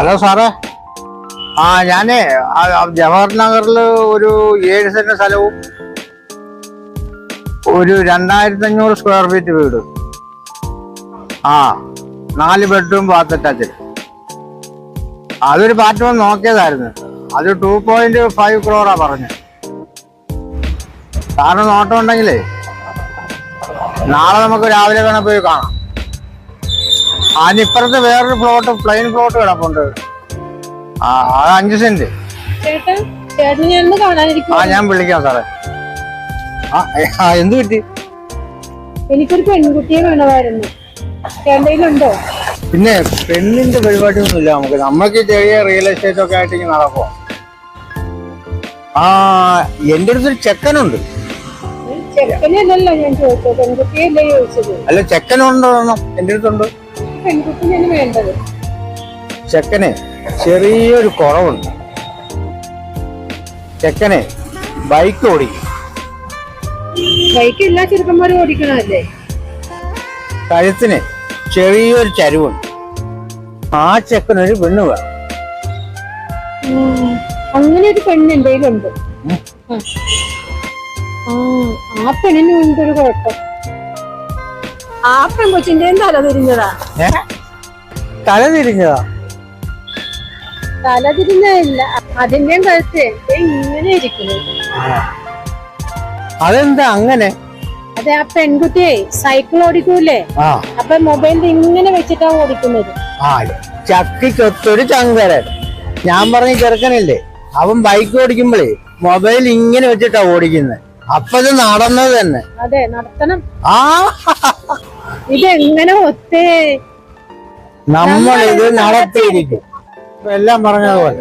Hello സാറേ. ആ ഞാനേ ജവഹർ നഗറിൽ ഒരു ഏഴ് സെന്റ് സ്ഥലവും ഒരു രണ്ടായിരത്തി അഞ്ഞൂറ് സ്ക്വയർ ഫീറ്റ് വീട്. ആ നാല് ബെഡ്റൂം ബാത്ത് അറ്റാച്ച്ഡ് അതൊരു പാറ്റം നോക്കിയതായിരുന്നു. അത് ടു പോയിന്റ് ഫൈവ് ക്രോറാ പറഞ്ഞു. സാറിന് നോട്ടം നാളെ നമുക്ക് രാവിലെ വേണം പോയി കാണാം. അതിനിപ്പുറത്ത് വേറൊരു പ്ലോട്ട് പ്ലെയിൻ പ്ലോട്ട് കിടപ്പുണ്ട് ആ അത് അഞ്ച് സെന്റ് ആ ഞാൻ വിളിക്കാം സാറേ. ആ എന്ത് പറ്റി? എനിക്കൊരു പെൺകുട്ടിയെ വേണമായിരുന്നു. ചേട്ടയിലുണ്ടോ പിന്നെ പെണ്ണിന്റെ പരിപാടിയൊന്നുമില്ല. നമുക്ക് നമ്മൾക്ക് ചെറിയ റിയൽ എസ്റ്റേറ്റ് ഒക്കെ ആയിട്ട് ഇങ്ങനെ നടക്കോ ആ എന്റെ അടുത്തൊരു ചെക്കനുണ്ട്. അല്ല ചെക്കനുണ്ടോ എന്റെ അടുത്തുണ്ട്. പെൺകുട്ടിയാണ് വേണ്ടത്. ചെക്കനെ ചെറിയൊരു കുറവുണ്ട്. ചെക്കനെ ബൈക്ക് ഓടിക്കും ബൈക്ക് എല്ലാ ചെറുക്കന്മാരും ഓടിക്കണല്ലേ കഴുത്തിന് ചെറിയൊരു ചരിവുണ്ട്. ആ ചെക്കനൊരു പെണ്ണ് വേണം. അങ്ങനെ ഒരു പെണ്ണ് എന്തെങ്കിലും ഉണ്ട്? ആ പെണ്ണിന് മുൻപൊരു കുഴപ്പം. ആ പെൺകൊച്ചിന്റെയും തല തിരിഞ്ഞതാ? തല തിരിഞ്ഞതാ? തല തിരിഞ്ഞതല്ല അതിന്റെയും കഴുത്ത് ഇങ്ങനെ ഇരിക്കുന്നു. അതെന്താ അങ്ങനെ? അതെ ആ പെൺകുട്ടിയെ സൈക്കിൾ ഓടിക്കൂലേ അപ്പൊ മൊബൈലിൽ ഇങ്ങനെ വെച്ചിട്ടാ ഓടിക്കുന്നത്. ആ ചക്കിക്കൊത്തൊരു ചങ്കരൻ. ഞാൻ പറഞ്ഞ ചെറുക്കനില്ലേ അവൻ ബൈക്ക് ഓടിക്കുമ്പോഴേ മൊബൈൽ ഇങ്ങനെ വെച്ചിട്ടാ ഓടിക്കുന്നത് അപ്പൊ ഇത് നടന്നത് തന്നെ. അതെ നടത്തണം. ആ. ഇതെങ്ങനെ ഒത്തേ? നമ്മൾ ഇത് നടത്തിയിരിക്കും. എല്ലാം പറഞ്ഞതുപോലെ.